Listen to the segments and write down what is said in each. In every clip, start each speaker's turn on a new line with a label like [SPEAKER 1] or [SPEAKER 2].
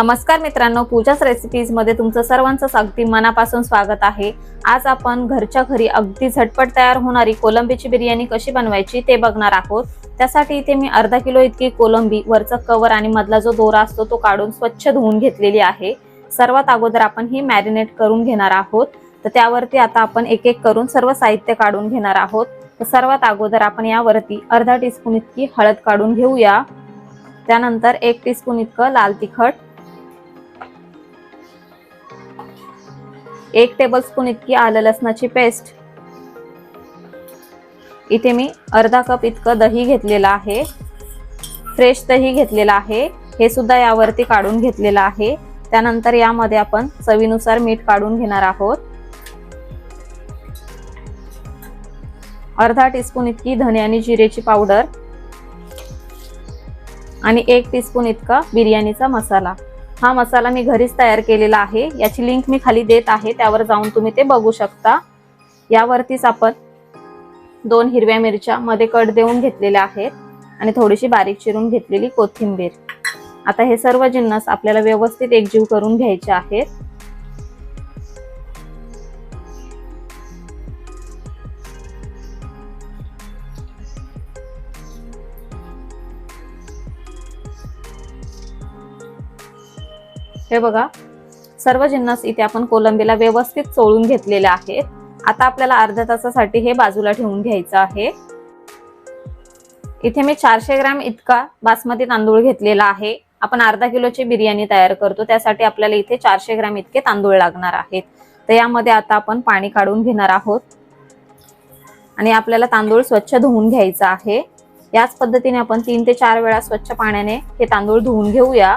[SPEAKER 1] नमस्कार मित्रांनो पूजाच रेसिपीजमध्ये तुमचं सर्वांचं अगदी मनापासून स्वागत आहे. आज आपण घरच्या घरी अगदी झटपट तयार होणारी कोलंबीची बिर्याणी कशी बनवायची ते बघणार आहोत. त्यासाठी इथे मी अर्धा किलो इतकी कोलंबी वरचा कवर आणि मधला जो दोरा असतो तो काढून स्वच्छ धुवून घेतलेली आहे. सर्वात अगोदर आपण ही मॅरिनेट करून घेणार आहोत. तर त्यावरती आता आपण एक एक करून सर्व साहित्य काढून घेणार आहोत. तर सर्वात अगोदर आपण यावरती अर्धा टीस्पून इतकी हळद काढून घेऊया. त्यानंतर एक टीस्पून इतकं लाल तिखट एक टेबलस्पून इतकी आलं लसणाची पेस्ट इथे मी अर्धा कप इतकं दही घेतलेलं आहे. फ्रेश दही घेतलेलं आहे. हे सुद्धा यावरती काढून घेतलेलं आहे. त्यानंतर यामध्ये आपण चवीनुसार मीठ काढून घेणार आहोत. अर्धा टीस्पून इतकी धने आणि जिरेची पावडर आणि एक टीस्पून इतका बिर्याणीचा मसाला. हा मसाला मी घरीच तयार केलेला आहे. याची लिंक मी खाली देत आहे. त्यावर जाऊन तुम्ही ते बघू शकता. यावरतीच आपण दोन हिरव्या मिरच्या मध्ये कट देऊन घेतलेल्या आहेत आणि थोडीशी बारीक चिरून घेतलेली कोथिंबीर. आता हे सर्व जिन्नस आपल्याला व्यवस्थित एकजीव करून घ्यायचे आहेत. हे बघा सर्व जिन्नस इथे आपण कोलंबीला व्यवस्थित चोळून घेतलेले आहेत. आता आपल्याला अर्ध्या तासासाठी हे बाजूला ठेवून घ्यायचं आहे. इथे मी चारशे ग्रॅम इतका बासमती तांदूळ घेतलेला आहे. आपण अर्धा किलोची बिर्याणी तयार करतो त्यासाठी आपल्याला इथे चारशे ग्रॅम इतके तांदूळ लागणार आहेत. तर यामध्ये आता आपण पाणी काढून घेणार आहोत. आणि आपल्याला तांदूळ स्वच्छ धुवून घ्यायचा आहे. याच पद्धतीने आपण तीन ते चार वेळा स्वच्छ पाण्याने हे तांदूळ धुवून घेऊया.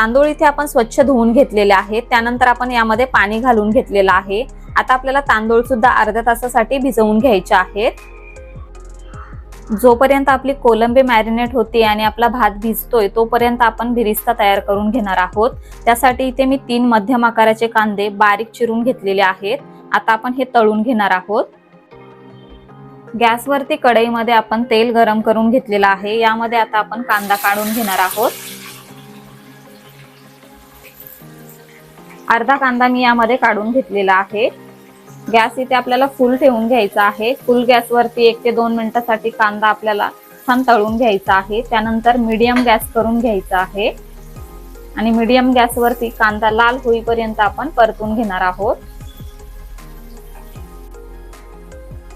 [SPEAKER 1] तांदूळ इथे आपण स्वच्छ धुवून घेतलेले आहेत. त्यानंतर आपण यामध्ये पाणी घालून घेतलेलं आहे. आता आपल्याला तांदूळ सुद्धा अर्ध्या तासासाठी भिजवून घ्यायचे आहेत. जोपर्यंत आपली कोलंबी मॅरिनेट होते आणि आपला भात भिजतोय तोपर्यंत आपण बिरिस्ता तयार करून घेणार आहोत. त्यासाठी इथे मी तीन मध्यम आकाराचे कांदे बारीक चिरून घेतलेले आहेत. आता आपण हे तळून घेणार आहोत. गॅसवरती कढईमध्ये आपण तेल गरम करून घेतलेलं आहे. यामध्ये आता आपण कांदा काढून घेणार आहोत. अर्धा कांदा मी यामध्ये काढून घेतलेला आहे. गॅस इथे आपल्याला फुल ठेवून घ्यायचा आहे. फुल गॅसवरती एक ते दोन मिनिटासाठी कांदा आपल्याला छान तळून घ्यायचा आहे. त्यानंतर मीडियम गॅस करून घ्यायचा आहे. आणि मीडियम गॅसवरती कांदा लाल होईपर्यंत आपण परतून घेणार आहोत.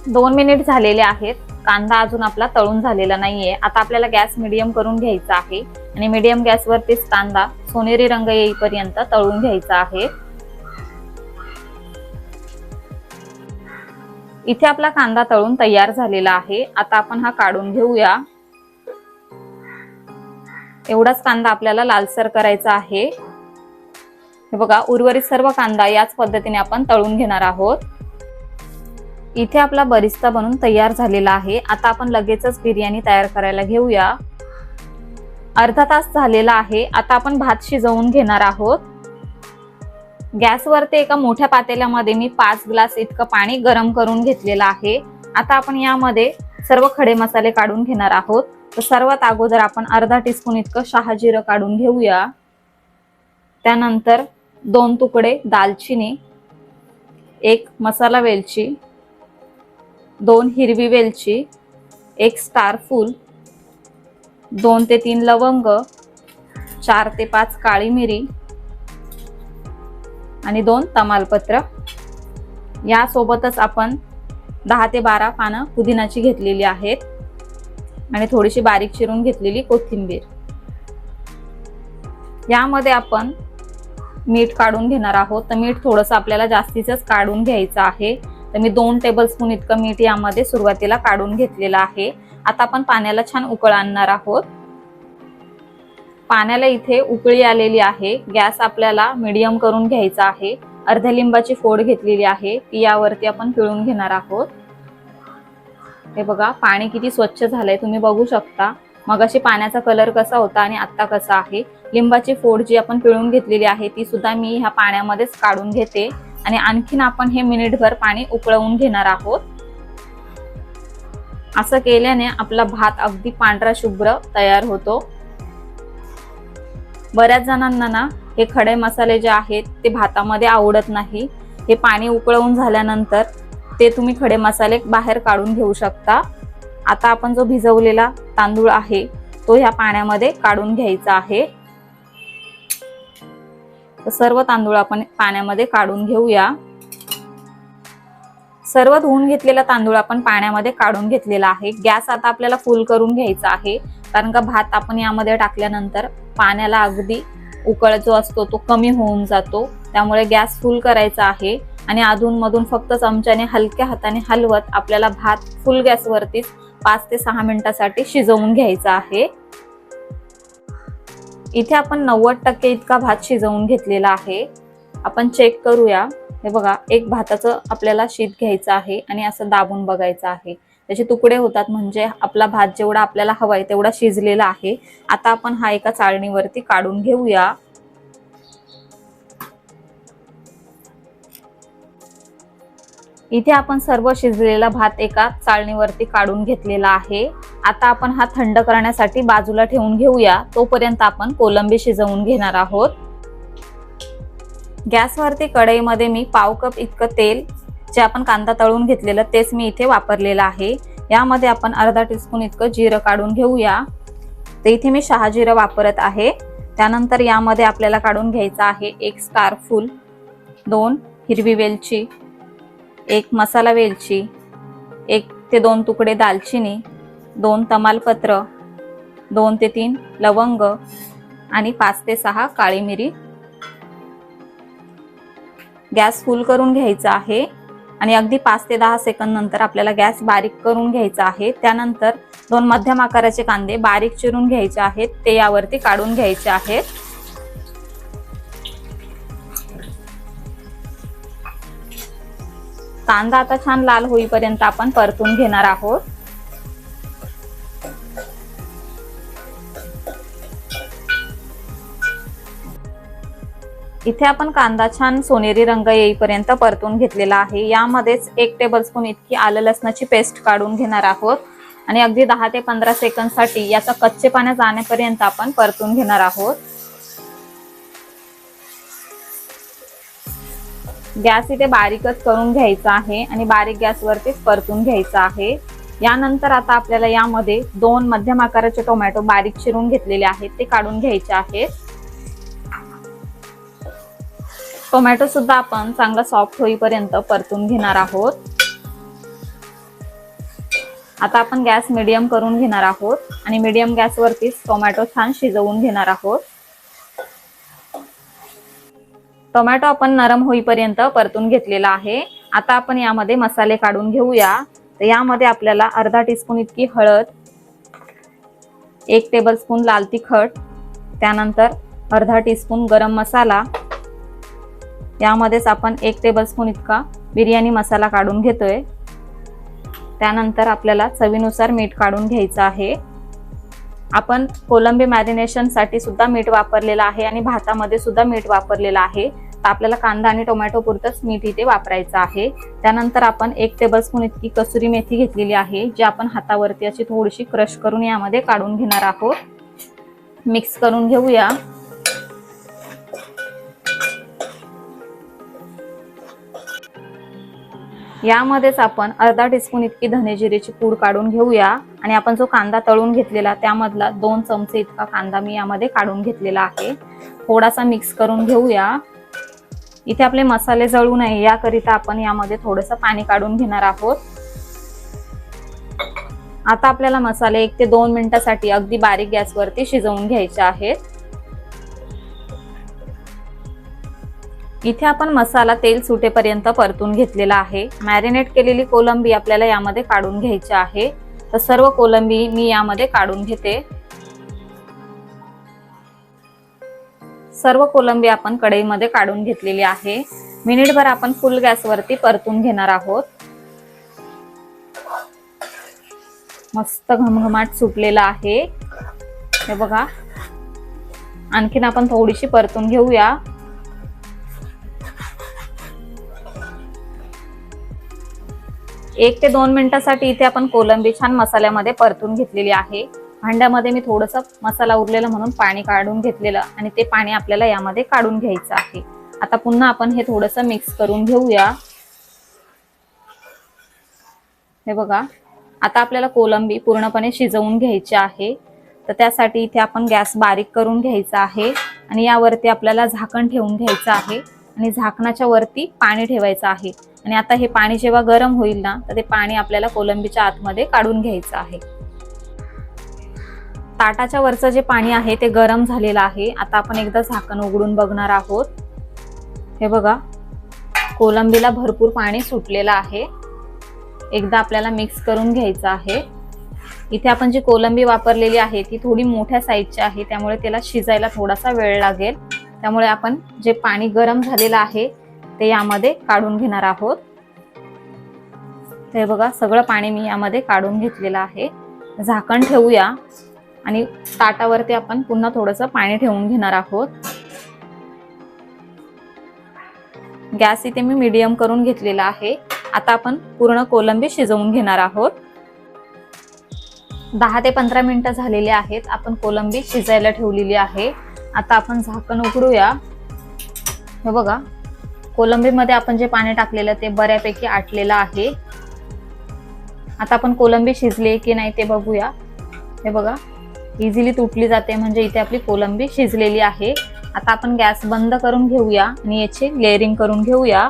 [SPEAKER 1] दोन मिनिट झालेले आहेत. कांदा अजून आपला तळून झालेला नाहीये. आता आपल्याला गॅस मिडियम करून घ्यायचा आहे. आणि मिडियम गॅसवरतीच कांदा सोनेरी रंग येईपर्यंत तळून घ्यायचा आहे. इथे आपला कांदा तळून तयार झालेला आहे. आता आपण हा काढून घेऊया. एवढाच कांदा आपल्याला लालसर करायचा आहे. हे बघा उर्वरित सर्व कांदा याच पद्धतीने आपण तळून घेणार आहोत. इथे आपला बरिस्ता बनून तयार झालेला आहे. आता आपण लगेचच बिर्याणी तयार करायला घेऊया. अर्धा तास झालेला आहे. आता आपण भात शिजवून घेणार आहोत. गॅसवरती एका मोठ्या पातेल्यामध्ये मी पाच ग्लास इतकं पाणी गरम करून घेतलेलं आहे. आता आपण यामध्ये सर्व खडे मसाले काढून घेणार आहोत. तर सर्वात अगोदर आपण अर्धा टीस्पून इतकं शहाजिरं काढून घेऊया. त्यानंतर दोन तुकडे दालचिनी एक मसाला वेलची दोन हिरवी वेलची एक स्टार फूल दोन ते तीन लवंग चार ते पाच काळी मिरी आणि दोन तमालपत्र. यासोबतच आपण दहा ते बारा पानं पुदिनाची घेतलेली आहेत आणि थोडीशी बारीक चिरून घेतलेली कोथिंबीर. यामध्ये आपण मीठ काढून घेणार आहोत. तर मीठ थोडंसं आपल्याला जास्तीचंच काढून घ्यायचं आहे. तर मी दोन टेबलस्पून इतकं मीठ यामध्ये सुरुवातीला काढून घेतलेलं आहे. आता आपण पाण्याला छान उकळ आणणार आहोत. पाण्याला इथे उकळी आलेली आहे. गॅस आपल्याला मिडियम करून घ्यायचा आहे. अर्ध्या लिंबाची फोड घेतलेली आहे. ती यावरती आपण पिळून घेणार आहोत. हे बघा पाणी किती स्वच्छ झालंय. तुम्ही बघू शकता. मग अशी पाण्याचा कलर कसा होता आणि आत्ता कसा आहे. लिंबाची फोड जी आपण पिळून घेतलेली आहे ती सुद्धा मी ह्या पाण्यामध्येच काढून घेते. आणि आणखीन आपण हे मिनिटभर पाणी उकळवून घेणार आहोत. असं केल्याने आपला भात अगदी पांढरा शुभ्र तयार होतो. बऱ्याच जणांना ना हे खडे मसाले जे आहेत ते भातामध्ये आवडत नाही. हे पाणी उकळवून झाल्यानंतर ते तुम्ही खडे मसाले बाहेर काढून घेऊ शकता. आता आपण जो भिजवलेला तांदूळ आहे तो ह्या पाण्यामध्ये काढून घ्यायचा आहे. तर सर्व तांदूळ आपण पाण्यामध्ये काढून घेऊया. सर्व धुवून घेतलेला तांदूळ आपण पाण्यामध्ये काढून घेतलेला आहे. गॅस आता आपल्याला फुल करून घ्यायचा आहे. कारण का भात आपण यामध्ये टाकल्यानंतर पाण्याला अगदी उकळ जो असतो तो कमी होऊन जातो. त्यामुळे गॅस फुल करायचा आहे. आणि अधूनमधून फक्त चमच्याने हलक्या हाताने हलवत आपल्याला भात फुल गॅसवरतीच पाच ते सहा मिनिटासाठी शिजवून घ्यायचा आहे. इथे आपण नव्वद टक्के इतका भात शिजवून घेतलेला आहे. आपण चेक करूया. हे बघा एक भाताचं आपल्याला शीत घ्यायचं आहे आणि असं दाबून बघायचं आहे. त्याचे तुकडे होतात म्हणजे आपला भात जेवढा आपल्याला हवाय तेवढा शिजलेला आहे. आता आपण हा एका चाळणीवरती काढून घेऊया. इथे आपण सर्व शिजलेला भात एका चाळणीवरती काढून घेतलेला आहे. आता आपण हा थंड करण्यासाठी बाजूला ठेवून घेऊया. तोपर्यंत आपण कोलंबी शिजवून घेणार आहोत. गॅसवरती कढईमध्ये मी पाव कप इतकं तेल जे आपण कांदा तळून घेतलेलं तेच मी इथे वापरलेलं आहे. यामध्ये आपण अर्धा टीस्पून इतकं जिरं काढून घेऊया. तर इथे मी शहा जिरं वापरत आहे. त्यानंतर यामध्ये आपल्याला काढून घ्यायचं आहे एक स्टारफूल दोन हिरवी वेलची एक मसाला वेलची एक ते दोन तुकडे दालचिनी दोन तमालपत्र दोन ते तीन लवंग आणि पाच ते सहा काळी मिरी. गॅस फुल करून घ्यायचा आहे आणि अगदी पाच ते दहा सेकंद नंतर आपल्याला गॅस बारीक करून घ्यायचा आहे. त्यानंतर दोन मध्यम आकाराचे कांदे बारीक चिरून घ्यायचे आहेत. ते यावरती काढून घ्यायचे आहेत. कांदा आता छान लाल होईपर्यंत आपण परतून घेणार आहोत. इथे आपण कांदा छान सोनेरी रंग येईपर्यंत परतून घेतलेला आहे. यामध्येच एक टेबलस्पून इतकी आलं लसणाची पेस्ट काढून घेणार आहोत. आणि अगदी दहा ते पंधरा सेकंदसाठी याचा कच्चे पाण्यात जाण्यापर्यंत आपण परतून घेणार आहोत. गॅस इथे बारीकच करून घ्यायचा आहे आणि बारीक गॅसवरतीच परतून घ्यायचा आहे. यानंतर आता आपल्याला यामध्ये दोन मध्यम आकाराचे टोमॅटो बारीक चिरून घेतलेले आहेत. ते काढून घ्यायचे आहेत. टोमॅटो सुद्धा आपण चांगला सॉफ्ट होईपर्यंत परतून घेणार आहोत. आता आपण गॅस मिडियम करून घेणार आहोत आणि मिडियम गॅसवरतीच टोमॅटो छान शिजवून घेणार आहोत. टोमॅटो आपण नरम होईपर्यंत परतून घेतलेला आहे. आता आपण यामध्ये मसाले काढून घेऊया. तर यामध्ये आपल्याला अर्धा टीस्पून इतकी हळद एक टेबलस्पून लाल तिखट त्यानंतर अर्धा टीस्पून गरम मसाला यामध्येच आपण एक टेबलस्पून इतका बिर्याणी मसाला काढून घेतोय. त्यानंतर आपल्याला चवीनुसार मीठ काढून घ्यायचं आहे. आपण कोलंबी मॅरिनेशनसाठी सुद्धा मीठ वापरलेलं आहे आणि भातामध्ये सुद्धा मीठ वापरलेलं आहे. तर आपल्याला कांदा आणि टोमॅटो पुरतच मीठ इथे वापरायचं आहे. त्यानंतर आपण एक टेबलस्पून इतकी कसुरी मेथी घेतलेली आहे जी आपण हातावरती अशी थोडीशी क्रश करून यामध्ये काढून घेणार आहोत. मिक्स करून घेऊया. यामध्येच आपण अर्धा टीस्पून इतकी धनेजिरेची पूड काढून घेऊया. आणि आपण जो कांदा तळून घेतलेला त्यामधला दोन चमचे इतका कांदा मी यामध्ये काढून घेतलेला आहे. थोडासा मिक्स करून घेऊया. इथे आपले मसाले जळू नये याकरिता आपण यामध्ये थोडंसं पाणी काढून घेणार आहोत. आता आपल्याला मसाले एक ते दोन मिनिटासाठी अगदी बारीक गॅसवरती शिजवून घ्यायचे आहेत. इथे आपण मसाला तेल सुटेपर्यंत परतून घेतलेला आहे. मॅरिनेट केलेली कोलंबी आपल्याला यामध्ये काढून घ्यायची आहे. तर सर्व कोलंबी मी यामध्ये काढून घेते. सर्व कोलंबी आपण कढईमध्ये काढून घेतलेली आहे. मिनिटभर आपण फुल गॅसवरती परतून घेणार आहोत. मस्त घमघमाट सुटलेला आहे. हे बघा. आणखीन आपण थोडीशी परतून घेऊया. एक ते दोन मिनिटासाठी इथे आपण कोलंबी छान मसाल्यामध्ये परतून घेतलेली आहे. भांड्यामध्ये मी थोडंसं मसाला उरलेला म्हणून पाणी काढून घेतलेलं आणि ते पाणी आपल्याला यामध्ये काढून घ्यायचं आहे. आता पुन्हा आपण हे थोडंसं मिक्स करून घेऊया. हे बघा आता आपल्याला कोलंबी पूर्णपणे शिजवून घ्यायची आहे. तर त्यासाठी इथे आपण गॅस बारीक करून घ्यायचा आहे आणि यावरती आपल्याला झाकण ठेवून घ्यायचं आहे. आणि झाकणाच्या वरती पाणी ठेवायचं आहे. आणि आता हे पाणी जेव्हा गरम होईल ना तर ते पाणी आपल्याला कोलंबीच्या आतमध्ये काढून घ्यायचं आहे. ताटाच्या वरचं जे पाणी आहे ते गरम झालेलं आहे. आता आपण एकदा झाकण उघडून बघणार आहोत. हे बघा कोलंबीला भरपूर पाणी सुटलेलं आहे. एकदा आपल्याला मिक्स करून घ्यायचं आहे. इथे आपण जी कोलंबी वापरलेली आहे ती थोडी मोठ्या साईजची आहे त्यामुळे त्याला शिजायला थोडासा वेळ लागेल. त्यामुळे आपण जे पाणी गरम झालेलं आहे ते यामध्ये काढून घेणार आहोत. ते बघा सगळं पाणी मी यामध्ये काढून घेतलेलं आहे. झाकण ठेवूया आणि ताटावरती आपण पुन्हा थोडंसं पाणी ठेवून घेणार आहोत. गॅस इथे मी मीडियम करून घेतलेला आहे. आता आपण पूर्ण कोलंबी शिजवून घेणार आहोत. दहा ते पंधरा मिनिटं झालेली आहेत आपण कोलंबी शिजायला ठेवलेली आहे. आता आपण झाकण उघडूया. हे बघा कोलंबीमध्ये आपण जे पाणी टाकलेलं ते बऱ्यापैकी आटलेलं आहे. आता आपण कोलंबी शिजली की नाही ते बघूया. हे बघा इझिली तुटली जाते म्हणजे इथे आपली कोलंबी शिजलेली आहे. आता आपण गॅस बंद करून घेऊया आणि याची लेअरिंग करून घेऊया.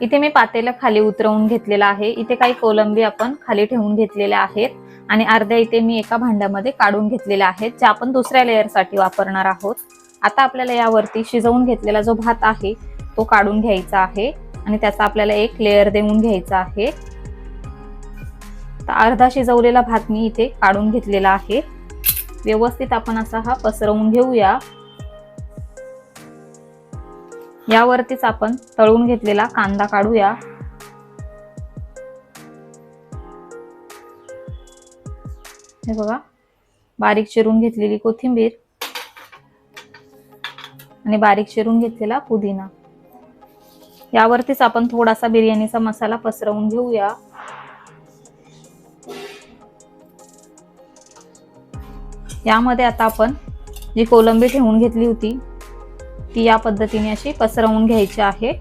[SPEAKER 1] इथे मी पातेलं खाली उतरवून घेतलेलं आहे. इथे काही कोलंबी आपण खाली ठेवून घेतलेल्या आहेत. आणि अर्ध्या इथे मी एका भांड्यामध्ये काढून घेतलेल्या आहेत ज्या आपण दुसऱ्या लेअरसाठी वापरणार आहोत. आता आपल्याला यावरती शिजवून घेतलेला जो भात आहे तो काढून घ्यायचा आहे आणि त्याचा आपल्याला एक लेअर देऊन घ्यायचा आहे. तर अर्धा शिजवलेला भात मी इथे काढून घेतलेला आहे. व्यवस्थित आपण असा हा पसरवून घेऊया. यावरतीच आपण तळून घेतलेला कांदा काढूया. हे बघा. बारीक चिरून घेतलेली कोथिंबीर आणि बारीक चिरून घेतलेला पुदिना. यावरतीच आपण थोडासा बिर्याणीचा मसाला पसरवून घेऊया. यामध्ये आता आपण जी कोलंबी ठेवून घेतली होती ती या पद्धतीने अशी पसरवून घ्यायची आहे.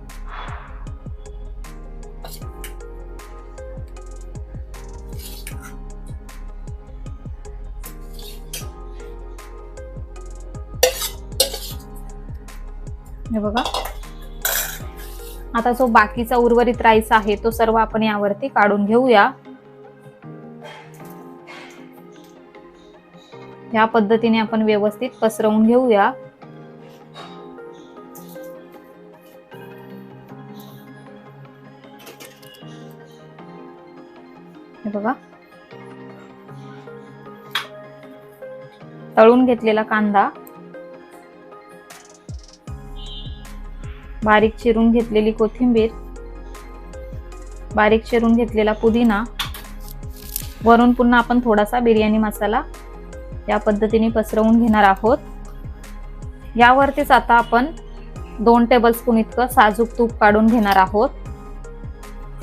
[SPEAKER 1] बघा. आता जो बाकीचा उर्वरित राईस आहे तो सर्व आपण यावरती काढून घेऊया. या पद्धतीने आपण व्यवस्थित पसरवून घेऊया. बघा. तळून घेतलेला कांदा. बारीक चिरून घेतलेली कोथिंबीर बारीक चिरून घेतलेला पुदिना वरून पुन्हा आपण थोडासा बिर्याणी मसाला या पद्धतीने पसरवून घेणार आहोत. यावरतीच आता आपण दोन टेबलस्पून इतकं साजूक तूप काढून घेणार आहोत.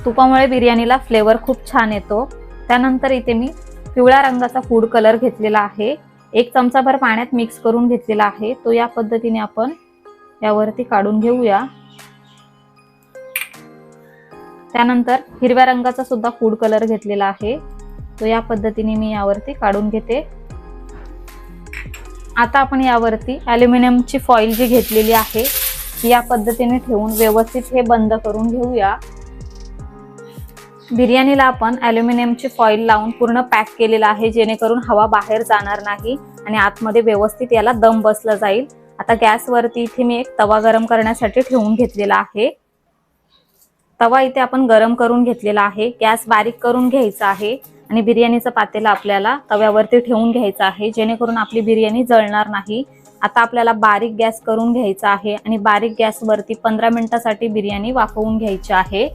[SPEAKER 1] तुपामुळे बिर्याणीला फ्लेवर खूप छान येतो. त्यानंतर इथे मी पिवळ्या रंगाचा फूड कलर घेतलेला आहे. एक चमचाभर पाण्यात मिक्स करून घेतलेला आहे. तो या पद्धतीने आपण यावरती काढून घेऊया. त्यानंतर हिरव्या रंगाचा सुद्धा फूड कलर घेतलेला आहे. तो या पद्धतीने मी यावरती काढून घेते. आता आपण यावरती ॲल्युमिनियमची फॉईल जी घेतलेली आहे ती या पद्धतीने ठेवून व्यवस्थित हे बंद करून घेऊया. बिर्याणीला आपण ॲल्युमिनियमची फॉईल लावून पूर्ण पॅक केलेला आहे जेणेकरून हवा बाहेर जाणार नाही आणि आतमध्ये व्यवस्थित याला दम बसला जाईल. आता गॅसवरती इथे मी एक तवा गरम करण्यासाठी ठेवून घेतलेला आहे. तवा इथे आपण गरम करून घेतलेला आहे. गॅस बारीक करून घ्यायचा आहे आणि बिर्याणीचं पातेला आपल्याला तव्यावरती ठेवून घ्यायचं आहे. जेणेकरून आपली बिर्याणी जळणार नाही. आता आपल्याला बारीक गॅस करून घ्यायचा आहे आणि बारीक गॅसवरती पंधरा मिनिटासाठी बिर्याणी वाफवून घ्यायची आहे.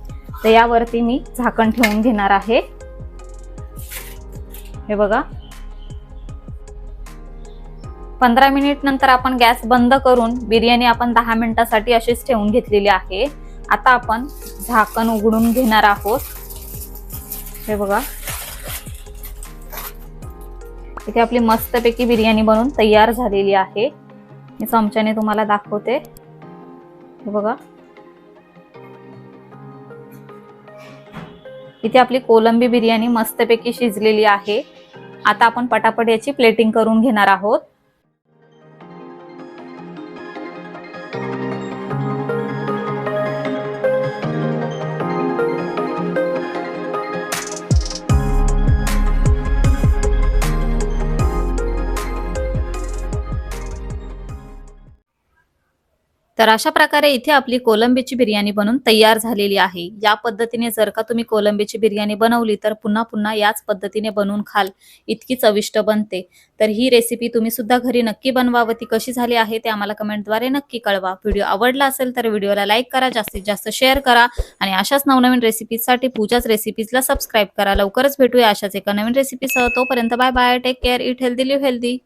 [SPEAKER 1] तर यावरती मी झाकण ठेवून घेणार आहे. हे बघा. पंधरा मिनिट नंतर आपण गॅस बंद करून बिर्याणी आपण दहा मिनिटासाठी अशीच ठेवून घेतलेली आहे. आता आपण झाकण उघडून घेणार आहोत. हे बघा. इथे आपली मस्तपैकी बिर्याणी बनवून तयार झालेली आहे. मी चमच्याने तुम्हाला दाखवते. हे बघा. इथे आपली कोलंबी बिर्याणी मस्तपैकी शिजलेली आहे. आता आपण पटापट याची प्लेटिंग करून घेणार आहोत. तर अशा प्रकारे इथे आपली कोलंबीची बिर्याणी बनून तयार झालेली आहे. या पद्धतीने जर का तुम्ही कोलंबीची बिर्याणी बनवली तर पुन्हा पुन्हा याच पद्धतीने बनवून खाल. इतकी चविष्ट बनते. तर ही रेसिपी तुम्ही सुद्धा घरी नक्की बनवा व ती कशी झाली आहे ते आम्हाला कमेंटद्वारे नक्की कळवा. व्हिडिओ आवडला असेल तर व्हिडिओला लाईक करा जास्तीत जास्त शेअर करा आणि अशाच नवनवीन रेसिपीजसाठी पूजाच रेसिपीजला सबस्क्राईब करा. लवकरच भेटूया अशाच एका नवीन रेसिपीसह तोपर्यंत bye bye take care eat healthy live healthy